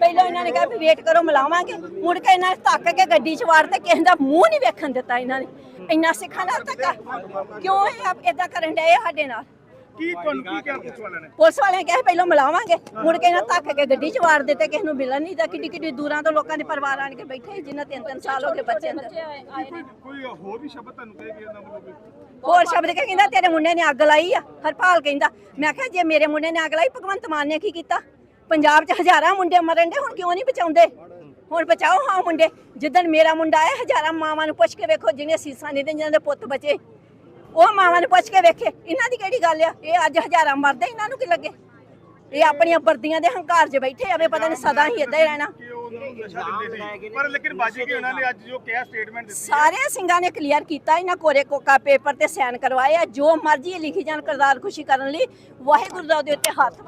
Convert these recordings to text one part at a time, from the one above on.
ਪਹਿਲਾਂ ਇਹਨਾਂ ਨੇ ਕਿਹਾ ਵੀ ਵੇਟ ਕਰੋ ਮਿਲਾਵਾਂਗੇ। ਮੁੜ ਕੇ ਇਹਨਾਂ ਨੇ ਧੱਕ ਕੇ ਗੱਡੀ 'ਚ ਵਾੜ ਤੇ ਕਿਸੇ ਦਾ ਮੂੰਹ ਨਹੀਂ ਵੇਖਣ ਦਿੱਤਾ ਇਹਨਾਂ ਨੇ। ਇੰਨਾ ਸਿੱਖਾਂ ਨਾਲ ਧੱਕਾ। ਕਿਉਂ ਇਹ ਇਦਾਂ ਕਰਨ ਡਏ ਆ ਸਾਡੇ ਨਾਲ? ਕੀ ਤੁਹਾਨੂੰ ਕੀ ਕਿਹਾ ਪੁਲਿਸ ਵਾਲਿਆਂ ਨੇ? ਪੁਲਿਸ ਵਾਲਿਆਂ ਕਿਹਾ ਪਹਿਲਾਂ ਮਿਲਾਵਾਂਗੇ। ਮੁੜ ਕੇ ਇਹਨਾਂ ਧੱਕ ਕੇ ਗੱਡੀ 'ਚ ਵਾੜ ਦਿੱਤੇ ਕਿਸੇ ਨੂੰ ਮਿਲਣ ਨਹੀਂ ਦਾ ਕਿੱਡੀ ਕਿੱਡੀ ਦੂਰਾਂ ਤੋਂ ਲੋਕਾਂ ਦੇ ਪਰਿਵਾਰ ਆਣ ਕੇ ਬੈਠੇ ਜਿਨ੍ਹਾਂ ਤਿੰਨ ਤਿੰਨ ਸਾਲ ਹੋ ਗਏ ਬੱਚੇ ਅੰਦਰ। ਕੋਈ ਹੋਰ ਵੀ ਸ਼ਬਦ ਤੁਹਾਨੂੰ ਕਹੇ ਗਿਆ ਨਾ ਮਤਲਬ ਹੋਰ ਸ਼ਬਦ ਕਹਿੰਦਾ ਤੇਰੇ ਮੁੰਡੇ ਨੇ ਅੱਗ ਲਾਈ ਆ? ਹਰਪਾਲ ਕਹਿੰਦਾ ਮੈਂ ਕਿਹਾ ਜੇ ਮੇਰੇ ਮੁੰਡੇ ਨੇ ਅੱਗ ਲਾਈ ਭਗਵੰਤ ਮਾਨ ਨੇ ਕੀ ਕੀਤਾ? ਪੰਜਾਬ 'ਚ ਹਜ਼ਾਰਾਂ ਮੁੰਡੇ ਮਰਨ ਦੇ ਹੁਣ ਕਿਉਂ ਨਹੀਂ ਬਚਾਉਂਦੇ? ਹੁਣ ਬਚਾਓ ਹਾਂ ਮੁੰਡੇ। ਜਿੱਦਣ ਮੇਰਾ ਮੁੰਡਾ ਆਇਆ ਹਜ਼ਾਰਾਂ ਮਾਵਾਂ ਨੂੰ ਪੁੱਛ ਕੇ ਵੇਖੋ ਜਿਹਨੇ ਸੀਸਾਂ ਨਹੀਂ ਦੇ ਜਿਹਨਾਂ ਦੇ ਪੁੱਤ ਬਚੇ। ਉਹ ਮਾਵਾਂ ਨੂੰ ਪੁੱਛ ਕੇ ਵੇਖੇ ਇਹਨਾਂ ਦੀ ਕਿਹੜੀ ਗੱਲ ਆ? ਇਹ ਅੱਜ ਹਜ਼ਾਰਾਂ ਮਰਦੇ ਇਹਨਾਂ ਨੂੰ ਕੀ ਲੱਗੇ? ਇਹ ਆਪਣੀਆਂ ਵਰਦੀਆਂ ਦੇ ਹੰਕਾਰ 'ਚ ਬੈਠੇ ਆਵੇ ਪਤਾ ਨਹੀਂ ਸਦਾ ਹੀ ਇਦਾਂ ਹੀ ਰਹਿਣਾ। ਦਿੰਦੇ ਪਰ ਲੇਕਿਨ ਬਾਜੀ ਕਿ ਉਹਨਾਂ ਨੇ ਅੱਜ ਜੋ ਕਿਹਾ ਸਟੇਟਮੈਂਟ ਦਿੱਤੀ ਸਾਰੇ ਸਿੰਘਾਂ ਨੇ ਕਲੀਅਰ ਕੀਤਾ ਇਹਨਾਂ ਕੋਰੇ ਕੋਕਾ ਪੇਪਰ ਤੇ ਸਾਈਨ ਕਰਵਾਏ ਆ। ਜੋ ਮਰਜ਼ੀ ਲਿਖੀ ਜਾਣ ਕਰਤਾਰ ਖੁਸ਼ੀ ਕਰਨ ਲਈ ਵਾਹਿਗੁਰੂ ਦਾ ਉਹਦੇ ਉੱਤੇ ਹੱਥ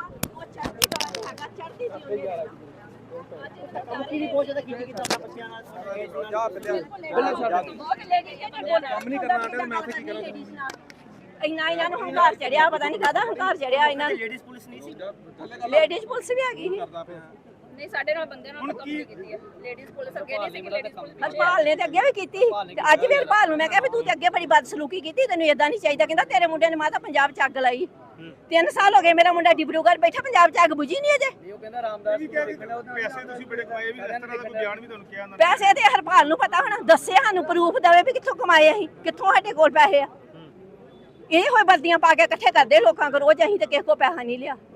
ਇੰਨਾ ਇਹਨਾਂ ਨੂੰ ਹੰਕਾਰ ਚੜਿਆ ਪਤਾ ਨਹੀਂ ਕਾਹਦਾ ਹੰਕਾਰ ਚੜਿਆ ਇਹਨਾਂ ਨੂੰ। ਲੇਡੀਜ਼ ਪੁਲਿਸ ਨਹੀਂ ਸੀ। ਲੇਡੀਜ਼ ਪੁਲਿਸ ਵੀ ਹੈਗੀ ਸੀ। ਨਹੀਂ ਸਾਡੇ ਨਾਲ ਬੰਦੇ ਨਾਲ ਕੰਪਨੀ ਕੀਤੀ ਹੈ। ਲੇਡੀਜ਼ ਪੁਲਿਸ ਅੱਗੇ ਨਹੀਂ ਸੀ ਲੇਡੀਜ਼ ਪੁਲਿਸ ਹਰਪਾਲ ਨੇ ਤੇ ਅੱਗੇ ਵੀ ਕੀਤੀ ਸੀ। ਤੇ ਅੱਜ ਵੀ ਹਰਪਾਲ ਨੂੰ ਮੈਂ ਕਿਹਾ ਵੀ ਤੂੰ ਤੇ ਅੱਗੇ ਬੜੀ ਬਦਸਲੂਕੀ ਕੀਤੀ ਤੈਨੂੰ ਇਦਾਂ ਨਹੀਂ ਚਾਹੀਦਾ। ਕਹਿੰਦਾ ਤੇਰੇ ਮੁੰਡੇ ਨੇ ਮਾਤਾ ਪੰਜਾਬ ਚ ਅੱਗ ਲਾਈ। ਤਿੰਨ ਸਾਲ ਹੋ ਗਏ ਮੇਰਾ ਮੁੰਡਾ ਡਿਬਰੂਗੜ੍ਹ ਬੈਠਾ ਪੰਜਾਬ ਚ ਅੱਗ ਬੁਝੀ ਨਹੀਂ ਅਜੇ। ਇਹ ਉਹ ਕਹਿੰਦਾ ਰਾਮਦਾਸ ਵੀ ਕਿਹਾ ਕਿ ਪੈਸੇ ਤੁਸੀਂ ਬੜੇ ਕਮਾਏ ਵੀ ਇਸ ਤਰ੍ਹਾਂ ਦਾ ਕੋਈ ਬਿਆਨ ਵੀ ਤੁਹਾਨੂੰ ਕਿਹਾ ਉਹਨਾਂ ਨੇ? ਪੈਸੇ ਤੇ ਹਰਪਾਲ ਨੂੰ ਪਤਾ ਹੋਣਾ ਦੱਸੇ ਸਾਨੂੰ ਪ੍ਰੂਫ ਦੇਵੇ ਵੀ ਕਿੱਥੋਂ ਕਮਾਏ ਅਸੀਂ ਕਿੱਥੋਂ ਸਾਡੇ ਕੋਲ ਪੈਸੇ ਆ। ਇਹ ਹੋਏ ਵਰਦੀਆਂ ਪਾ ਕੇ ਇਕੱਠੇ ਕਰਦੇ ਲੋਕਾਂ ਕੋਲ ਰੋਜ਼ ਅਸੀਂ ਤੇ ਕਿਸੇ ਕੋਲ ਪੈਸਾ ਨਹੀਂ ਲਿਆ।